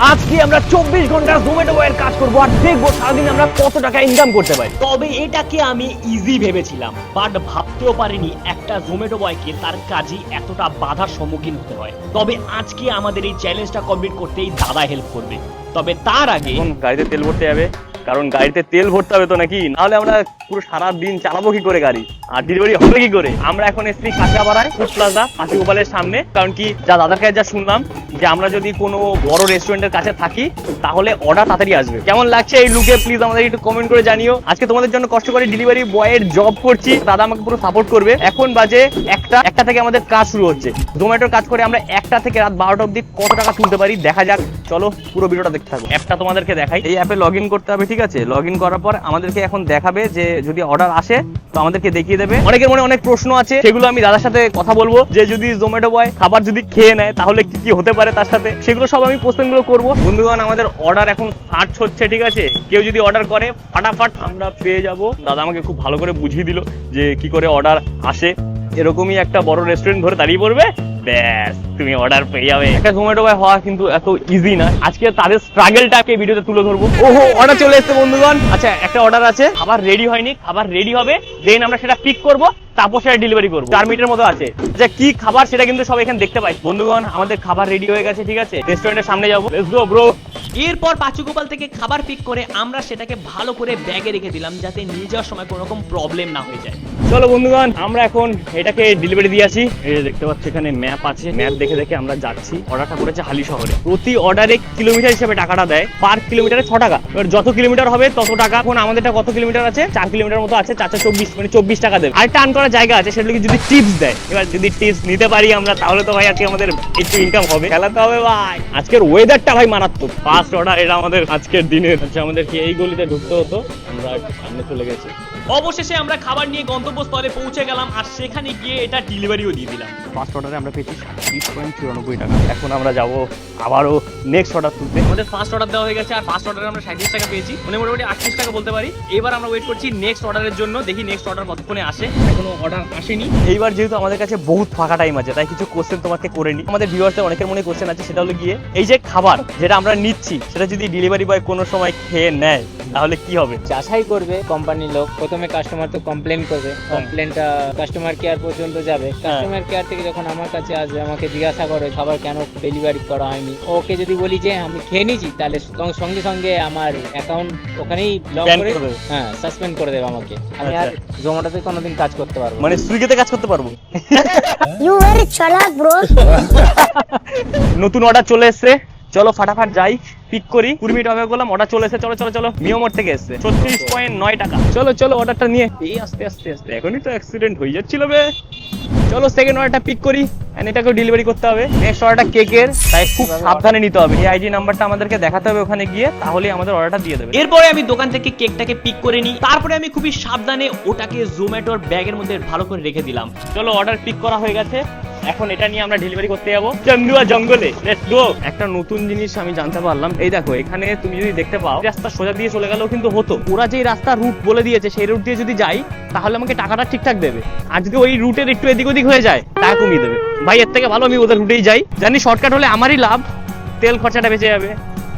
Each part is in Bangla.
আজকে আমরা চব্বিশ ঘণ্টা জোম্যাটো বয়ের কাজ করব আর দেখব সারাদিন আমরা কত টাকা ইনকাম করতে পারি। তবে এটাকে আমি ইজি ভেবেছিলাম বাট ভাবতেও পারিনি একটা জোম্যাটো বয়কে তার কাজে এতটা বাধার সম্মুখীন হতে হয়। তবে আজকে আমাদের এই চ্যালেঞ্জটা কমপ্লিট করতেই দাদা হেল্প করবে। তবে তার আগে গাড়িতে তেল ভরতে যাবে, কারণ গাড়িতে তেল ভরতে হবে তো নাকি? নাহলে আমরা পুরো সারা দিন চালাবো কি করে গাড়ি? আর ডেলিভারি হবে কি করে? আমরা এখন এসছি কাঁচাপাড়ায় ফুড প্লাজা পাশি গোপালের সামনে। কারণ কি, যা দাদার কাছে যা শুনলাম যে আমরা যদি কোনো বড় রেস্টুরেন্টের কাছে থাকি, তাহলে অর্ডার তাড়াতাড়ি আসবে। কেমন লাগছে এই লুকে প্লিজ আমাদের একটু কমেন্ট করে জানিও। আজকে তোমাদের জন্য কষ্ট করে ডেলিভারি বয়ের জব করছি। দাদা আমাকে পুরো সাপোর্ট করবে। এখন বাজে একটা একটা থেকে আমাদের কাজ শুরু হচ্ছে। জোম্যাটোর কাজ করে আমরা একটা থেকে রাত বারোটা অবধি কত টাকা তুলতে পারি? দেখা যাক। চলো পুরো ভিডিওটা দেখতে থাকো। অ্যাপটা তোমাদেরকে দেখাই। এই অ্যাপে লগ করতে হবে, ঠিক আছে? লগ করার পর আমাদেরকে এখন দেখাবে যে যদি অর্ডার আসে, তো আমাদেরকে দেখিয়ে দেবে। অনেকের মনে অনেক প্রশ্ন আছে। সেগুলো আমি দাদার সাথে কথা বলব। যে যদি জোম্যাটো বয় খাবার যদি খেয়ে নেয়, তাহলে কি কি হতে পারে? তার সাথে, সেগুলো সব আমি কোশ্চেনগুলো করব। বন্ধুগণ, আমাদের অর্ডার এখন সার্চ হচ্ছে, ঠিক আছে? কেউ যদি অর্ডার করে, ফাটাফাট আমরা পেয়ে যাব। দাদা আমাকে খুব ভালো করে বুঝিয়ে দিল যে কি করে অর্ডার আসে। এরকমই একটা বড় রেস্টুরেন্ট ধরে দাঁড়িয়ে পড়বে। ব্যাস, তুমি অর্ডার পেয়ে যাবে। একটা জোম্যাটো বয় হওয়া কিন্তু এত ইজি না। আজকে তাদের স্ট্রাগলটাকে ভিডিওতে তুলে ধরবো। ওহো অর্ডার চলে এসেছে বন্ধুগণ। আচ্ছা একটা অর্ডার আছে। খাবার রেডি হয়নি, খাবার রেডি হবে। দেন আমরা সেটা পিক করব। তারপর সেটা ডেলিভারি করব। চার মিনিটের মতো আছে। আচ্ছা কি খাবার সেটা কিন্তু সব এখানে দেখতে পাই। বন্ধুগণ আমাদের খাবার রেডি হয়ে গেছে ঠিক আছে? রেস্টুরেন্টের সামনে যাব। লেটস গো ব্রো এরপর পাচুগোপাল থেকে খাবার পিক করে আমরা সেটাকে ভালো করে ব্যাগে রেখে দিলাম যাতে নিয়ে যাওয়ার সময় কোনো রকম প্রবলেম না হয়ে যায়। চলো বন্ধুগণ আমরা এখন এটাকে ডেলিভারি দিয়ে আসি। এই যে দেখতে পাচ্ছি এখানে ম্যাপ আছে। ম্যাপ দেখে দেখে আমরা যাচ্ছি। অর্ডারটা করেছে হালি শহরে। প্রতি অর্ডারে কিলোমিটার হিসেবে টাকাটা দেয়। পার কিলোমিটারে ছ টাকা। এবার যত কিলোমিটার হবে তত টাকা। এখন আমাদেরটা কত কিলোমিটার আছে? চার কিলোমিটার মতো আছে। চারশো চব্বিশ মানে চব্বিশ টাকা দেবে। আর টার্ন করার জায়গা আছে সেগুলোকে যদি টিপস দেয় এবার যদি টিপস নিতে পারি আমরা তাহলে তো ভাই আজকে আমাদের একটু ইনকাম হবে। খেলাতে হবে ভাই। আজকের ওয়েদারটা ভাই মারাত্মক। ফার্স্ট অর্ডার এটা আমাদের আজকের দিনের। হচ্ছে আমাদেরকে এই গলিতে ঢুকতে হতো আমরা সামনে চলে গেছি। অবশেষে আমরা খাবার নিয়ে গন্তব্যস্থলে পৌঁছে গেলাম আর সেখানে গিয়ে এটা ডেলিভারিও দিয়ে দিলাম। ফার্স্ট অর্ডারে আমরা পেয়েছি সাতত্রিশ পয়েন্ট চুরানব্বই টাকা। এখন আমরা যাব আবারও নেক্সট অর্ডার তুলতে। আমাদের ফার্স্ট অর্ডার দেওয়া হয়ে গেছে আর ফার্স্ট অর্ডারে আমরা সাঁত্রিশ টাকা পেয়েছি। মানে মোটামুটি আটত্রিশ টাকা বলতে পারি। এবার আমরা ওয়েট করছি নেক্সট অর্ডারের জন্য। দেখি নেক্সট অর্ডার কতক্ষণে আসে। এখনও অর্ডার আসেনি। এইবার যেহেতু আমাদের কাছে বহুত ফাঁকা টাইম আছে তাই কিছু কোশ্চেন তোমাকে করে নি আমাদের ভিউয়ার্সদের অনেকের মনে কোশ্চেন আছে সেটা হলো গিয়ে এই যে খাবার যেটা আমরা নিচ্ছি সেটা যদি ডেলিভারি বয় কোনো সময় খেয়ে নেয় তাহলে কি হবে? যাচাই করবে কোম্পানির লোক। প্রথমে কাস্টমার তো কমপ্লেন করবে কমপ্লেনটা কাস্টমার কেয়ার পর্যন্ত যাবে কাস্টমার কেয়ার থেকে যখন আমার কাছে আসবে আমাকে জিজ্ঞাসা করে খাবার কেন ডেলিভারি করা হয়নি ওকে যদি বলি যে আমি খেয়ে নিয়েছি তাহলে সঙ্গে- সঙ্গে আমার অ্যাকাউন্ট ওখানেই ব্লক করে। হ্যাঁ সাসপেন্ড করে দেবে আমাকে আমি আর আচ্ছা। জোম্যাটোতে কোনোদিন কাজ করতে পারব। মানে সুইগিতে কাজ করতে পারব You very chalak, bro. নতুন অর্ডার চলে এসেছে চলো ফাটাফাট যাই পিক করি। কুড়ি মিনিট অপেক্ষা করলাম অর্ডার চলে এসে চলো চলো চলো। মিয়মোর থেকে এসেছে। ছত্রিশ পয়েন্ট নয় টাকা। চলো চলো অর্ডারটা নিয়ে। এই আস্তে আস্তে আস্তে। এখনই তো অ্যাক্সিডেন্ট হয়ে যাচ্ছিল বে। চলো সেকেন্ড অর্ডারটা পিক করি। এন্ড এটাকেও ডেলিভারি করতে হবে। নেক্সট অর্ডারটা কেকের তাই খুব সাবধানে নিতে হবে। এই আইডি নাম্বারটা আমাদেরকে দেখাতে হবে ওখানে গিয়ে। তাহলে আমাদের অর্ডারটা দিয়ে দেবে। এরপরে আমি দোকান থেকে কেকটাকে পিক করে নিই। তারপরে আমি খুবই সাবধানে ওটাকে জোম্যাটোর ব্যাগের মধ্যে ভালো করে রেখে দিলাম। চলো অর্ডার পিক করা হয়ে গেছে। এখন এটা নিয়ে আমরা ডেলিভারি করতে যাব চন্দুয়া জঙ্গলে। একটা নতুন জিনিস আমি জানতে পারলাম। এই দেখো, এখানে তুমি যদি দেখতে পাও, রাস্তা সোজা দিয়ে চলে গেলেও কিন্তু হতো। ওরা যে রাস্তা রুট বলে দিয়েছে, সেই রুট দিয়ে যদি যাই, তাহলে আমাকে টাকাটা ঠিকঠাক দেবে। আর যদি ওই রুটের একটু এদিক ওদিক হয়ে যায়, তা কমিয়ে দেবে। ভাই, এর থেকে ভালো আমি ওদের রুটেই যাই। জানি শর্টকাট হলে আমারই লাভ, তেল খরচাটা বেঁচে যাবে।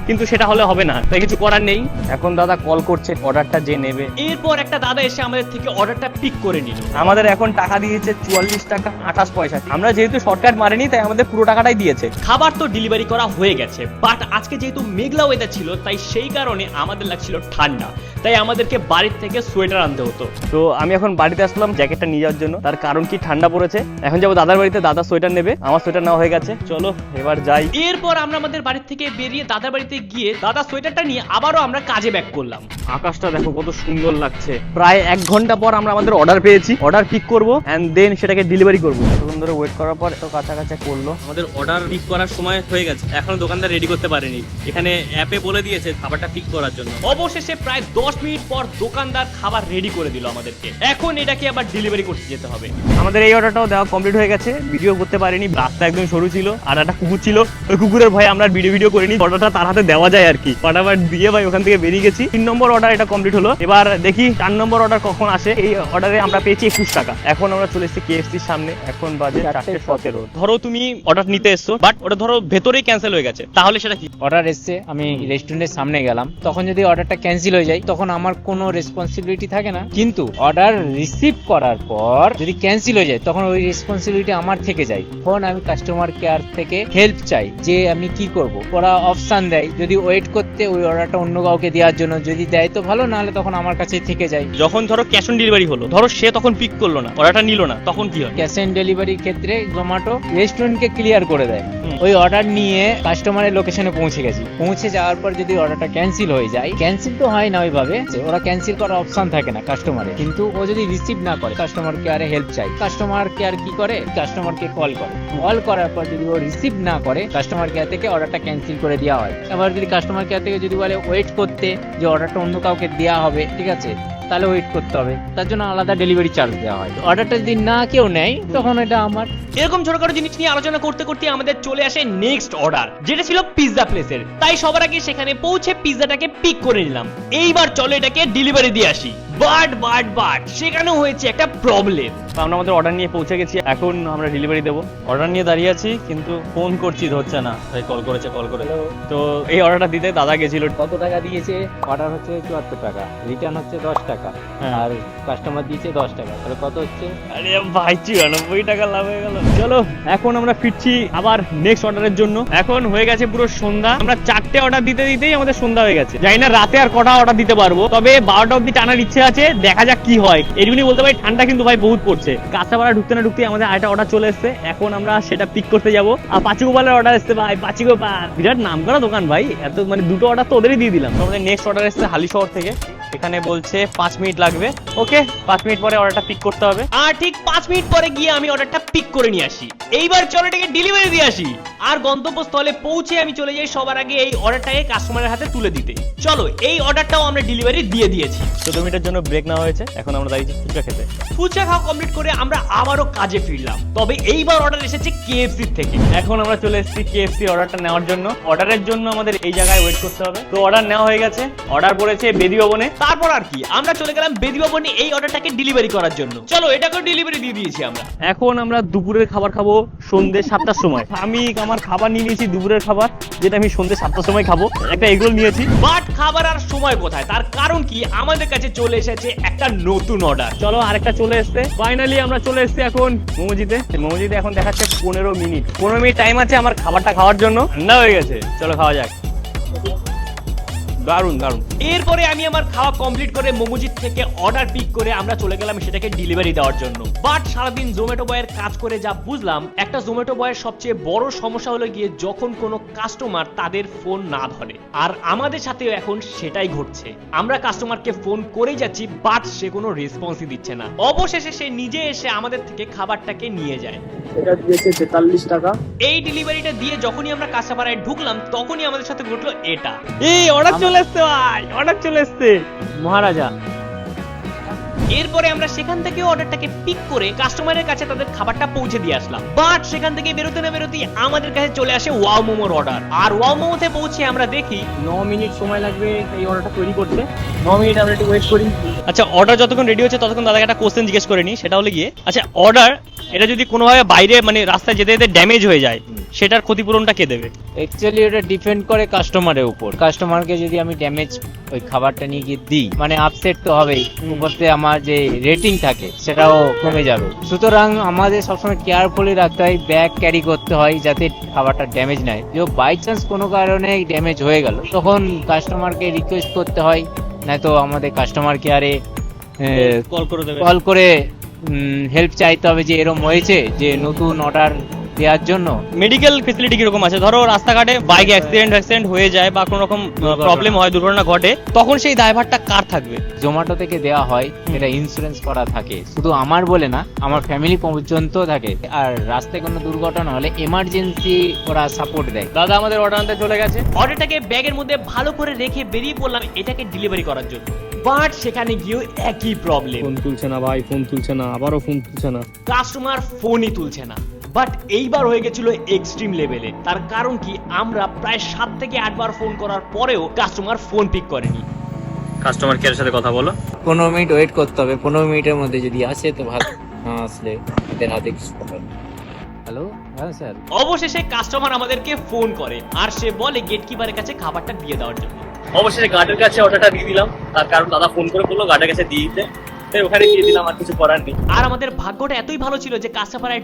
কিন্তু সেটা হলে হবে না তাই কিছু করার নেই। এখন দাদা কল করছে অর্ডারটা যে নেবে। এরপর একটা দাদা এসে আমাদের থেকে অর্ডারটা পিক করে নিল। আমাদের এখন টাকা দিয়েছে চুয়াল্লিশ টাকা আঠাশ পয়সা। আমরা যেহেতু শর্টকাট মারিনি তাই আমাদের পুরো টাকাটাই দিয়েছে। খাবার তো ডেলিভারি করা হয়ে গেছে বাট আজকে যেহেতু মেঘলা ওয়েদার ছিল তাই সেই কারণে আমাদের লাগছিল ঠান্ডা। তাই আমাদেরকে বাড়ির থেকে সোয়েটার আনতে হতো। তো আমি এখন বাড়িতে আসলাম জ্যাকেটটা নিয়ে যাওয়ার জন্য। তার কারণ কি? ঠান্ডা পড়েছে। এখন যাব দাদার বাড়িতে দাদা সোয়েটার নেবে। আমার সোয়েটার নেওয়া হয়ে গেছে। চলো এবার যাই। এরপর আমরা আমাদের বাড়ি থেকে বেরিয়ে দাদার বাড়িতে গিয়ে দাদা সোয়েটারটা নিয়ে আবারও আমরা কাজে ব্যাক করলাম। আকাশটা দেখো কত সুন্দর লাগছে। প্রায় এক ঘণ্টা পর আমরা আমাদের অর্ডার পেয়েছি। অর্ডার পিক করব এন্ড দেন সেটাকে ডেলিভারি করব। এতক্ষণ ধরে ওয়েট করার পর তো কাছাকাছি করল। আমাদের অর্ডার পিক করার সময় হয়ে গেছে। এখনও দোকানদার রেডি করতে পারেনি। এখানে অ্যাপে বলে দিয়েছে খাবারটা পিক করার জন্য। অবশেষে প্রায় দশ মিনিট পর দোকানদার খাবার রেডি করে দিল আমাদেরকে। এখন এটাকে আবার ডেলিভারি করতে যেতে হবে। আমাদের এই অর্ডারটাও দেওয়া কমপ্লিট হয়ে গেছে। ভিডিও করতে পারিনি। রাস্তা একদম সরু ছিল। আর একটা কুকুর ছিল। ওই কুকুরের ভয়ে আমরা ভিডিও ভিডিও করিনি। অর্ডারটা তার হাতে দেওয়া যায় আর কি। ফাটাফাট দিয়ে ভাই ওখান থেকে বেরিয়ে গেছি। তিন নম্বর অর্ডার এটা কমপ্লিট হলো। এবার দেখি চার নম্বর অর্ডার কখন আসে। এই অর্ডারে আমরা পেয়েছি একুশ টাকা। এখন আমরা চলে এসেছি কেএফসির সামনে। এখন বাজে চারটে সতেরো। ধরো তুমি অর্ডার নিতে এসছো বাট ওটা ধরো ভেতরেই ক্যান্সেল হয়ে গেছে। তাহলে সেটা কি? অর্ডার এসছে আমি রেস্টুরেন্টের সামনে গেলাম। তখন যদি অর্ডারটা ক্যান্সেল হয়ে যায় তখন আমার কোনো রেসপন্সিবিলিটি থাকে না। কিন্তু অর্ডার রিসিভ করার পর যদি ক্যান্সেল হয়ে যায় তখন ওই রেসপন্সিবিলিটি আমার থেকে যায়। তখন আমি কাস্টমার কেয়ার থেকে হেল্প চাই যে আমি কি করব। ওরা অপশান দেয় যদি ওয়েট করতে ওই অর্ডারটা অন্য কাউকে দেওয়ার জন্য যদি দেয় তো ভালো নাহলে তখন আমার কাছে থেকে যায়। যখন ধরো ক্যাশ অন ডেলিভারি হলো ধরো সে তখন পিক করল না অর্ডারটা নিল না তখন কি হয়? ক্যাশ অন ডেলিভারির ক্ষেত্রে জোম্যাটো রেস্টুরেন্টকে ক্লিয়ার করে দেয়। ওই অর্ডার নিয়ে কাস্টমারের লোকেশনে পৌঁছে গেছি। পৌঁছে যাওয়ার পর যদি অর্ডারটা ক্যান্সেল হয়ে যায় ক্যান্সেল তো হয় না ওইভাবে যে ওরা ক্যান্সেল করার অপশন থাকে না কাস্টমারে কিন্তু ও যদি রিসিভ না করে কাস্টমার কেয়ারে হেল্প চাই। কাস্টমার কেয়ার কি করে? কাস্টমারকে কল করে। কল করার পর যদি ও রিসিভ না করে কাস্টমার কেয়ার থেকে অর্ডারটা ক্যান্সেল করে দেওয়া হয়। আবার যদি কাস্টমার কেয়ার থেকে যদি বলে ওয়েট করতে যে অর্ডারটা অন্য কাউকে দেওয়া হবে, ঠিক আছে? তাহলে ওয়েট করতে হবে। তার জন্য আলাদা ডেলিভারি চার্জ দেওয়া হয়। অর্ডারটা যদি না কেউ নেয় তখন এটা আমার। এরকম ছোটখাটো জিনিস নিয়ে আলোচনা করতে করতে আমাদের চলে আসে নেক্সট অর্ডার যেটা ছিল পিৎজা প্লেসের তাই সবার আগে সেখানে পৌঁছে পিৎজাটাকে পিক করে নিলাম। এইবার চলো এটাকে ডেলিভারি দিয়ে আসি। বাট বাট বাট সেখানেও হয়েছে একটা প্রবলেম আমরা আমাদের অর্ডার নিয়ে পৌঁছে গেছি। এখন আমরা ডেলিভারি দেবো। অর্ডার নিয়ে দাঁড়িয়ে আছি কিন্তু ফোন করছি ধরছে না। তাই কল করেছে কল করে তো এই অর্ডারটা দিতে দাদা গেছিল। কত টাকা দিয়েছে? অর্ডার হচ্ছে চুয়াত্তর টাকা। রিটার্ন হচ্ছে দশ টাকা। হ্যাঁ। আর কাস্টমার দিয়েছে দশ টাকা। তাহলে কত হচ্ছে? আরে ভাই চুরানব্বই টাকা লাভ হয়ে গেল। চলো এখন আমরা ফিরছি আবার নেক্সট অর্ডারের জন্য। এখন হয়ে গেছে পুরো সন্ধ্যা। আমরা চারটে অর্ডার দিতে দিতেই আমাদের সন্ধ্যা হয়ে গেছে। জানি না রাতে আর কটা অর্ডার দিতে পারব। তবে বারোটা অব্দি টানার ইচ্ছে আছে। দেখা যাক কি হয়। এরকমই বলতে পারি ঠান্ডা কিন্তু ভাই বহুত পড়ছে। কাঁচাপাড়া ঢুকতে না ঢুকতে আমাদের আরেকটা অর্ডার চলে এসছে। এখন আমরা সেটা পিক করতে যাব। আর পাঁচিগোপালের অর্ডার এসছে ভাই। পাঁচিগোপাল। বিরাট নাম করা দোকান ভাই। এত মানে দুটো অর্ডার তো ওদেরই দিয়ে দিলাম। আমাদের নেক্সট অর্ডার এসছে হালি শহর থেকে। এখানে বলছে পাঁচ মিনিট লাগবে। ওকে পাঁচ মিনিট পরে অর্ডারটা পিক করতে হবে। আর ঠিক পাঁচ মিনিট পরে গিয়ে আমি অর্ডারটা পিক করে নিয়ে আসি। এইবার চলো এটাকে ডেলিভারি দিয়ে আসি। আর গন্তব্যস্থলে পৌঁছে আমি চলে যাই সবার আগে এই অর্ডারটাকে কাস্টমারের হাতে তুলে দিতে। চলো এই অর্ডারটাও আমরা ডেলিভারি দিয়ে দিয়েছি। চোদ্দ মিনিটের জন্য ব্রেক নেওয়া হয়েছে এখন আমরা দাঁড়িয়েছি ফুচকা খেতে। ফুচকা খাওয়া কমপ্লিট করে আমরা আবারও কাজে ফিরলাম। তবে এইবার অর্ডার এসেছে কেএফসি থেকে। এখন আমরা চলে এসেছি কেএফসি অর্ডারটা নেওয়ার জন্য। অর্ডারের জন্য আমাদের এই জায়গায় ওয়েট করতে হবে। তো অর্ডার নেওয়া হয়ে গেছে। অর্ডার পড়েছে বেদি ভবনে। তারপর আর কি আমরা চলে গেলাম বেদি ভবনে এই অর্ডারটাকে ডেলিভারি করার জন্য। চলো এটাকেও ডেলিভারি দিয়ে দিয়েছি আমরা। এখন আমরা দুপুরের খাবার খাব সন্ধ্যে সাতটার সময়। আমি আমার খাবার নিয়ে নিয়েছি দুপুরের খাবার যেটা আমি সন্ধ্যে সাতটার সময় খাব। একটা এগরোল নিয়েছি। বাট খাবার আর সময় কোথায়? তার কারণ কি? আমাদের কাছে চলে এসেছে একটা নতুন অর্ডার চলো আরেকটা চলে এসছে। ফাইনালি আমরা চলে এসেছি এখন মোমোজিতে। মোমোজিতে এখন দেখাচ্ছে পনেরো মিনিট। পনেরো মিনিট টাইম আছে আমার খাবারটা খাওয়ার জন্য। ঠান্ডা হয়ে গেছে। চলো খাওয়া যাক। দারুণ দারুণ এরপরে আমি আমার খাওয়া কমপ্লিট করে মোমোজিৎ থেকে অর্ডার পিক করে আমরা চলে গেলাম সেটাকে ডেলিভারি দেওয়ার জন্য। বাট সারাদিন জোম্যাটো বয়ের কাজ করে যা বুঝলাম একটা জোম্যাটো বয়ের সবচেয়ে বড় সমস্যা হলো গিয়ে যখন কোনো কাস্টমার তাদের ফোন না ধরে। আর আমাদের সাথেও এখন সেটাই ঘটছে। আমরা কাস্টমারকে ফোন করে যাচ্ছি বাট সে কোনো রেসপন্সই দিচ্ছে না। অবশেষে সে নিজে এসে আমাদের থেকে খাবারটাকে নিয়ে যায়। এটা দিয়েছে তেতাল্লিশ টাকা। এই ডেলিভারিটা দিয়ে যখনই আমরা কাঁচাপাড়ায় ঢুকলাম তখনই আমাদের সাথে ঘটলো এটা। এই অর্ডার চলে এসছে ভাই অর্ডার চলে এসছে। মহারাজা। এরপরে আমরা সেখান থেকে অর্ডারটাকে পিক করে কাস্টমারের কাছে তাদের খাবারটা পৌঁছে দিয়ে আসলাম। বাট সেখান থেকে বেরোতে না বেরোতেই আমাদের কাছে চলে আসে ওয়াও মোমোর অর্ডার আর ওয়াও মোমোতে পৌঁছে আমরা দেখি ন মিনিট সময় লাগবে এই অর্ডারটা তৈরি করতে। ন মিনিট আমরা একটু ওয়েট করি। আচ্ছা অর্ডার যতক্ষণ রেডি হচ্ছে ততক্ষণ দাদাকে একটা কোশ্চেন জিজ্ঞেস করে নি সেটা হলো গিয়ে আচ্ছা অর্ডার এটা যদি কোনোভাবে বাইরে মানে রাস্তায় যেতে যেতে ড্যামেজ হয়ে যায় সেটার ক্ষতিপূরণটা কে দেবে? অ্যাকচুয়ালি ওটা ডিপেন্ড করে কাস্টমারের উপর। কাস্টমারকে যদি আমি ড্যামেজ ওই খাবারটা নিয়ে গিয়ে দিই মানে আপসেট তো হবেই। উপর থেকে আমার যে রেটিং থাকে সেটাও কমে যাবে। সুতরাং আমাদের সবসময় কেয়ারফুলি রাখতে হয় ব্যাগ ক্যারি করতে হয় যাতে খাবারটা ড্যামেজ না হয়। যদি বাই চান্স কোনো কারণে ড্যামেজ হয়ে গেল তখন কাস্টমারকে রিকোয়েস্ট করতে হয় নয়তো আমাদের কাস্টমার কেয়ারে কল করে কল করে হেল্প চাইতে হবে যে এরম হয়েছে যে নতুন অর্ডার দেওয়ার জন্য। মেডিকেল ফেসিলিটি কীরকম আছে? ধরো রাস্তাঘাটে বাইক অ্যাক্সিডেন্ট অ্যাক্সিডেন্ট হয়ে যায় বা কোনো রকম প্রবলেম হয় দুর্ঘটনা ঘটে তখন সেই দায়ভারটা কার থাকবে? জোম্যাটো থেকে দেওয়া হয় এটা ইন্স্যুরেন্স করা থাকে। শুধু আমার বলে না আমার ফ্যামিলি পর্যন্ত থাকে। আর রাস্তায় কোনো দুর্ঘটনা হলে এমার্জেন্সি ওরা সাপোর্ট দেয়। দাদা আমাদের অর্ডার আনতে চলে গেছে। অর্ডারটাকে ব্যাগের মধ্যে ভালো করে রেখে বেরিয়ে পড়লাম এটাকে ডেলিভারি করার জন্য। বাট সেখানে গিয়েও একই প্রবলেম ফোন তুলছে না ভাই ফোন তুলছে না আবারও ফোন তুলছে না। কাস্টমার ফোনই তুলছে না। বাট এইবার হয়ে গেছিল এক্সট্রিম লেভেলে তার কারণ কি? আমরা প্রায় সাত থেকে আটবার ফোন করার পরেও কাস্টমার ফোন পিক করেনি। কাস্টমার কেয়ারের সাথে কথা বলো। পনেরো মিনিট ওয়েট করতে হবে। পনেরো মিনিটের মধ্যে যদি আসে তো ভালো। না আসলে এদের হাতে কিছু করার নেই। হ্যাঁ স্যার। অবশেষে কাস্টমার আমাদেরকে ফোন করে। আর সে বলে গেট কিপারের কাছে খাবারটা দিয়ে দেওয়ার জন্য। অবশেষে গার্ডের কাছে অর্ডারটা দিয়ে দিলাম। তার কারণ দাদা ফোন করে বলল গার্ডের কাছে দিয়ে দিতে। আর আমাদের ভাগ্যটা এতই ভালো ছিল যে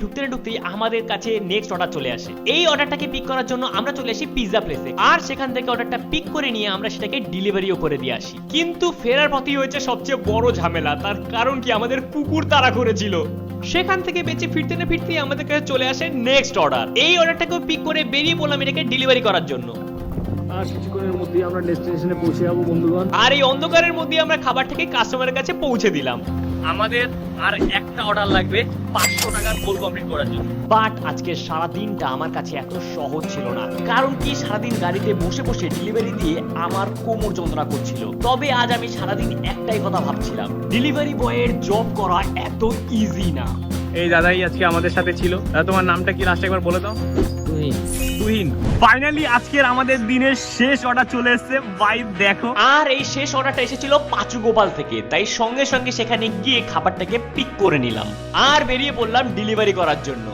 ঢুকতে না ঢুকতেই আমাদের কাছে নেক্সট অর্ডার চলে আসে। এই অর্ডারটাকে পিক করার জন্য আমরা চলে আসি পিৎজা প্লেসে আর সেখান থেকে অর্ডারটা পিক করে নিয়ে আমরা সেটাকে ডেলিভারিও করে দিয়ে আসি। কিন্তু ফেরার পথেই হয়েছে সবচেয়ে বড় ঝামেলা। তার কারণ কি? আমাদের কুকুর তাড়া করেছিল। সেখান থেকে বেঁচে ফিরতে না ফিরতেই আমাদের কাছে চলে আসে নেক্সট অর্ডার এই অর্ডারটাকেও পিক করে বেরিয়ে পড়লাম এটাকে ডেলিভারি করার জন্য। আর কিছুক্ষণের মধ্যেই আমরা ডেস্টিনেশনে পৌঁছে যাব বন্ধুগণ। আর এই অন্ধকারের মধ্যে আমরা খাবারটাকে কাস্টমারের কাছে পৌঁছে দিলাম। আমাদের আর একটা অর্ডার লাগবে পাঁচশো টাকার ফুল কমপ্লিট করার জন্য। বাট আজকে সারা দিনটা আমার কাছে এত সহজ ছিল না। কারণ কি সারাদিন গাড়িতে বসে বসে ডেলিভারি দিয়ে আমার কোমর যন্ত্রণা করছিল। তবে আজ আমি সারাদিন একটাই কথা ভাবছিলাম ডেলিভারি বয়ের জব করা এত ইজি না। এই দাদাই আজকে আমাদের সাথে ছিল। দাদা তোমার নামটা কি? লাস্ট একবার বলে দাও। তুহিন। ফাইনালি আজকের আমাদের দিনের শেষ অর্ডার চলে এসেছে। ভাই দেখো। আর এই শেষ অর্ডারটা এসেছিল পাঁচু গোপাল থেকে। তাই সঙ্গে সঙ্গে সেখানে গিয়ে খাবারটাকে পিক করে নিলাম। আর বেরিয়ে পড়লাম ডেলিভারি করার জন্য।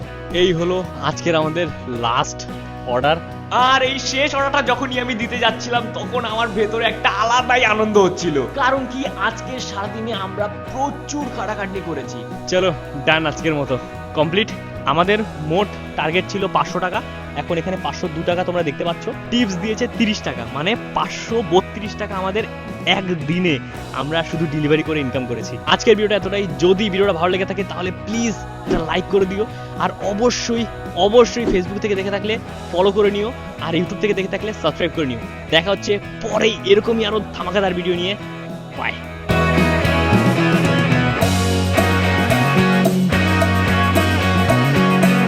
এই হলো আজকের আমাদের লাস্ট অর্ডার আর এই শেষ অর্ডারটা যখনই আমি দিতে যাচ্ছিলাম তখন আমার ভেতরে একটা আলাদাই আনন্দ হচ্ছিল। কারণ কি আজকে সারাদিনে আমরা প্রচুর খাটাখাটনি করেছি। চলো ডান আজকের মতো। কমপ্লিট আমাদের মোট টার্গেট ছিল পাঁচশো টাকা। এখন এখানে পাঁচশো দু টাকা তোমরা দেখতে পাচ্ছ। টিপস দিয়েছে তিরিশ টাকা মানে পাঁচশো বত্রিশ টাকা আমাদের একদিনে আমরা শুধু ডেলিভারি করে ইনকাম করেছি। আজকের ভিডিওটা এতটাই। যদি ভিডিওটা ভালো লেগে থাকে তাহলে প্লিজ একটা লাইক করে দিও। আর অবশ্যই অবশ্যই ফেসবুক থেকে দেখে থাকলে ফলো করে নিও। আর ইউটিউব থেকে দেখে থাকলে সাবস্ক্রাইব করে নিও। দেখা হচ্ছে পরে এরকমই আরও ধামাকাদার ভিডিও নিয়ে। বাই